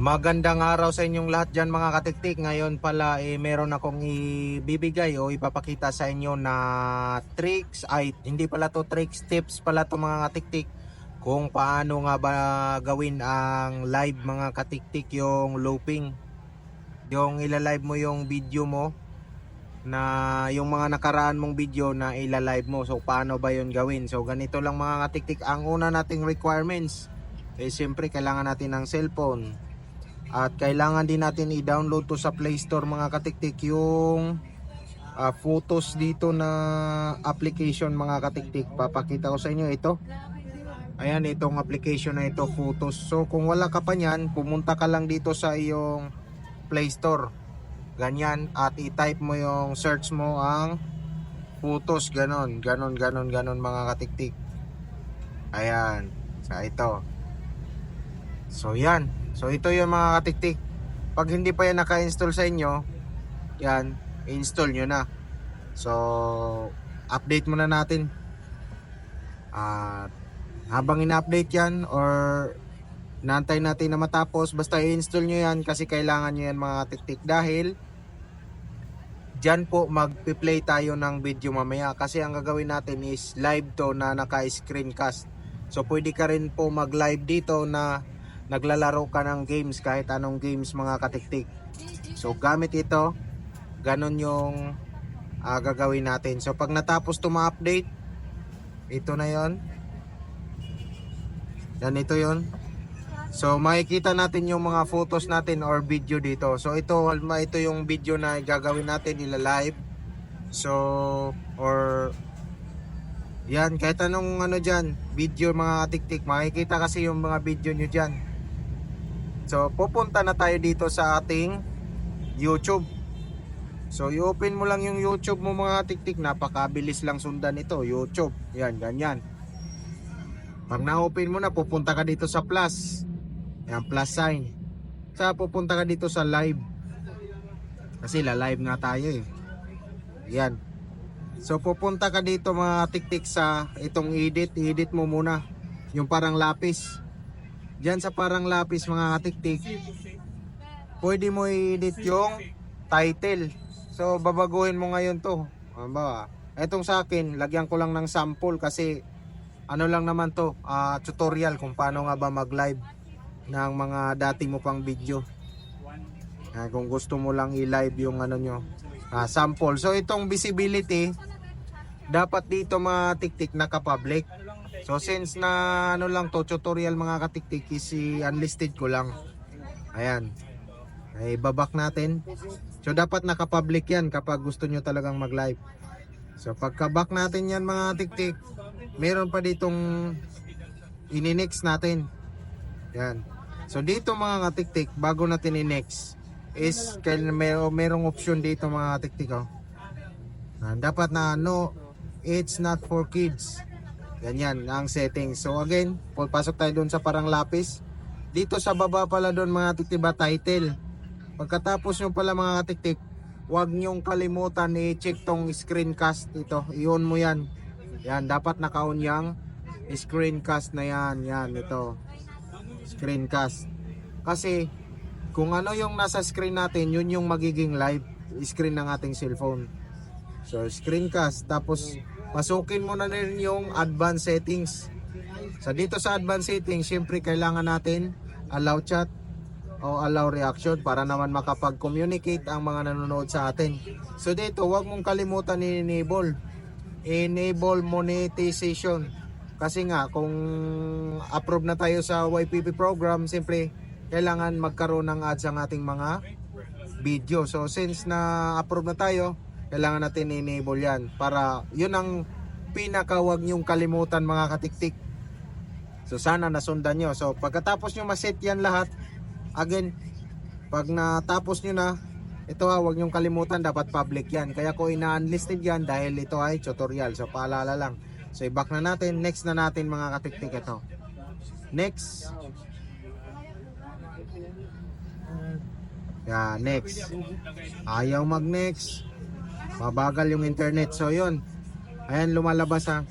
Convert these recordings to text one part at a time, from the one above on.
Magandang araw sa inyong lahat dyan mga katiktik. Ngayon pala eh, meron akong ibibigay o ipapakita sa inyo na tricks. Ay, hindi pala to tricks, tips pala to mga katiktik. Kung paano nga ba gawin ang live mga katiktik yung looping. Yung ilalive mo yung video mo na yung mga nakaraan mong video na ilalive mo. So paano ba yun gawin? So ganito lang mga katiktik. Ang una nating requirements eh siyempre kailangan natin ng cellphone at kailangan din natin i-download to sa Play Store mga katiktik yung ah, photos dito na application mga katiktik. Papakita ko sa inyo ito. Ayan itong application na ito photos. So kung wala ka pa niyan, pumunta ka lang dito sa iyong Play Store. Ganyan at i-type mo yung search mo ang photos ganon, ganon, ganon, ganon mga katiktik. Ayan. Sa ito. So yan. So ito yung mga katiktik. Pag hindi pa yan naka-install sa inyo, yan, install nyo na. So, update muna natin. At habang ina-update yan or naantay natin na matapos, basta i-install nyo yan kasi kailangan nyo yan mga katiktik dahil Diyan po magpi-play tayo ng video mamaya kasi ang gagawin natin is live to na naka-screencast. So pwede ka rin po mag-live dito na naglalaro ka ng games kahit anong games mga katiktik. So gamit ito, ganun yung ah, gagawin natin. So pag natapos to ma-update, ito na yon. Yan ito yon. So makikita natin yung mga photos natin or video dito. So ito ito yung video na gagawin natin ila live. So or yan kahit anong ano diyan, video mga tiktik, makikita kasi yung mga video nyo diyan. So pupunta na tayo dito sa ating YouTube. So i-open mo lang yung YouTube mo mga tiktik, napakabilis lang sundan ito, YouTube. Yan, ganyan. Pag na-open mo na, pupunta ka dito sa plus. Yan, plus sign. Sa pupunta ka dito sa live. Kasi la-live nga tayo eh. Yan. So pupunta ka dito mga tiktik sa itong edit. Edit mo muna. Yung parang lapis. Diyan sa parang lapis mga tiktik. Pwede mo i-edit yung title. So babaguhin mo ngayon to. Ba? Etong sa akin, lagyan ko lang ng sample kasi ano lang naman to, ah, tutorial kung paano nga ba mag-live ng mga dati mo pang video. Ah, kung gusto mo lang i-live yung ano nyo, ah, sample. So itong visibility, dapat dito mga tiktik naka-public. So since na ano lang to, tutorial mga katiktik is si unlisted ko lang. Ayan. Ay babak natin. So dapat naka-public yan kapag gusto nyo talagang mag-live. So pagka-back natin yan mga tiktik, meron pa ditong ini-next natin. Yan. So dito mga katiktik, bago natin i-next is kaya may merong option dito mga katiktik oh. Dapat na no, it's not for kids. Ganyan ang settings. So again, pasok tayo doon sa parang lapis. Dito sa baba pala doon mga tiktiba title. Pagkatapos nyo pala mga katiktik, huwag nyong kalimutan i-check tong screencast ito. I-on mo yan. Yan, dapat naka-on yung screencast na yan. Yan, ito. Screencast. Kasi, kung ano yung nasa screen natin, yun yung magiging live screen ng ating cellphone. So, screencast. Tapos, pasukin mo na rin yung advanced settings. So, dito sa advanced settings, syempre kailangan natin allow chat o allow reaction para naman makapag-communicate ang mga nanonood sa atin. So, dito, huwag mong kalimutan i-enable. Enable monetization. Kasi nga, kung approve na tayo sa YPP program, siyempre, kailangan magkaroon ng ads ang ating mga video. So, since na approve na tayo, kailangan natin enable yan para yun ang pinaka wag nyong kalimutan mga katiktik. So sana nasundan nyo. So pagkatapos nyo maset yan lahat again pag natapos nyo na ito ha wag nyong kalimutan dapat public yan. Kaya ko ina-unlisted yan dahil ito ay tutorial. So paalala lang. So i-back na natin. Next na natin mga katiktik ito. Next. Yeah next. Ayaw mag next mabagal yung internet. So yun, ayan lumalabas ha.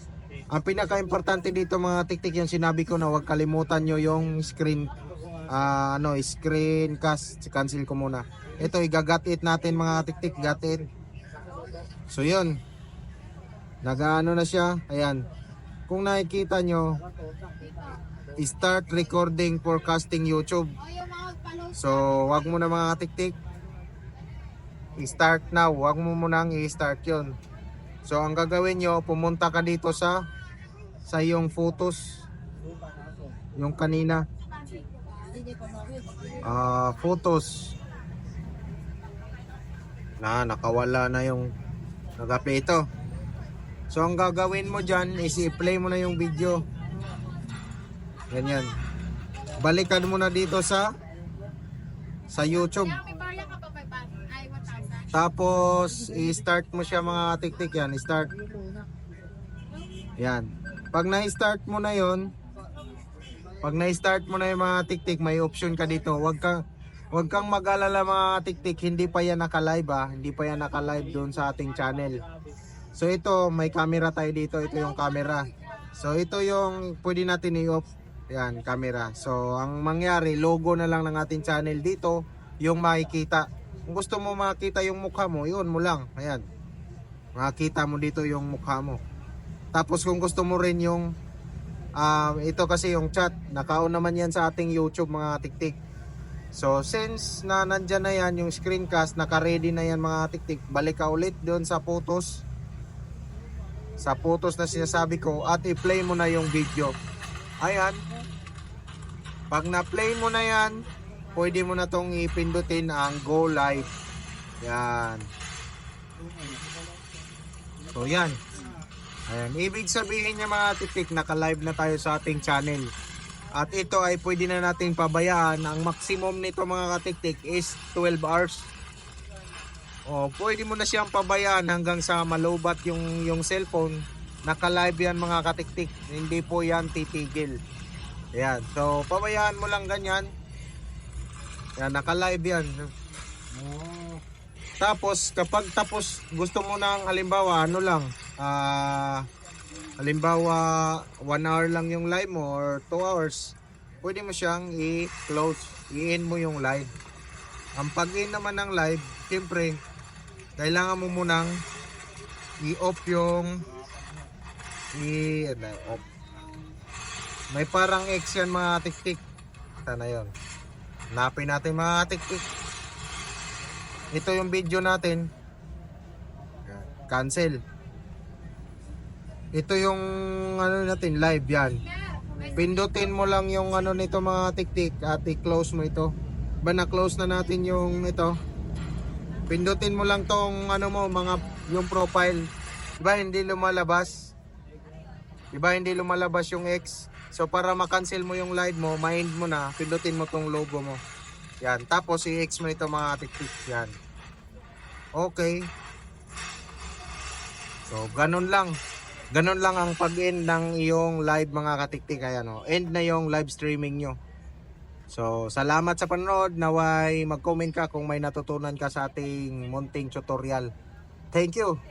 Ang pinaka-importante dito mga tiktik yung sinabi ko na huwag kalimutan nyo yung screen ah, ano, screencast. Cancel ko muna. Ito, igagat natin mga katiktik. Got it. So, yun. Nagaano na siya. Ayan. Kung nakikita nyo, start recording forecasting YouTube. So, wag mo na mga katiktik. I-start now. Wag mo munang i-start yon. So, ang gagawin nyo, pumunta ka dito sa sa iyong photos. Yung kanina. Ah, photos. Na, nakawala na yung nag-play ito. So, ang gagawin mo dyan is i-play mo na yung video. Ganyan. Balikan mo na dito sa sa YouTube. Kaya may barya ka pa may bag. Ay, 1,000. Tapos, i-start mo siya mga tiktik yan. Start. Yan. Pag na-start mo na yon pag na-start mo na yung mga tiktik, may option ka dito. Huwag kang, huwag kang mag-alala mga tiktik, hindi pa yan naka-live ah. Hindi pa yan naka-live doon sa ating channel. So ito, may camera tayo dito. Ito yung camera. So ito yung pwede natin i-off. Yan, camera. So ang mangyari, logo na lang ng ating channel dito, yung makikita. Kung gusto mo makita yung mukha mo, yun mo lang. Ayan. Makita mo dito yung mukha mo. Tapos kung gusto mo rin yung um, ito kasi yung chat, nakaon naman yan sa ating YouTube mga tiktik. So since na nandyan na yan yung screencast, naka-ready na yan mga tiktik, balik ka ulit doon sa photos. Sa photos na sinasabi ko at i-play mo na yung video. Ayan. Pag na-play mo na yan, pwede mo na tong ipindutin ang go live. Yan. So yan. Ayan. Ibig sabihin niya mga titik, naka-live na tayo sa ating channel. At ito ay pwede na nating pabayaan. Ang maximum nito mga katiktik is 12 hours. O, pwede mo na siyang pabayaan hanggang sa malubat yung, yung cellphone. Naka-live yan mga katiktik. Hindi po yan titigil. Ayan. So, pabayaan mo lang ganyan. Yan, naka-live yan. Tapos, kapag tapos, gusto mo ng halimbawa, ano lang, ah, halimbawa, 1 hour lang yung live mo or 2 hours, pwede mo siyang i-close, i-in mo yung live. Ang pag-in naman ng live, siyempre, kailangan mo munang i-off yung i ano. May parang X yan mga tiktik. Sana yun. Hanapin natin mga tiktik. Ito yung video natin. Cancel. Ito yung ano natin live yan. Pindutin mo lang yung ano nito mga tiktik at i-close mo ito. Ba na-close na natin yung ito. Pindutin mo lang tong ano mo mga yung profile. Diba hindi lumalabas? Diba hindi lumalabas yung X? So para ma-cancel mo yung live mo, mind mo na, pindutin mo tong logo mo. Yan. Tapos i-X mo ito mga tiktik. Yan. Okay. So, ganun lang. Ganun lang ang pag-end ng iyong live mga katiktik. Ayan o. End na yung live streaming nyo. So, salamat sa panonood. Naway mag-comment ka kung may natutunan ka sa ating munting tutorial. Thank you.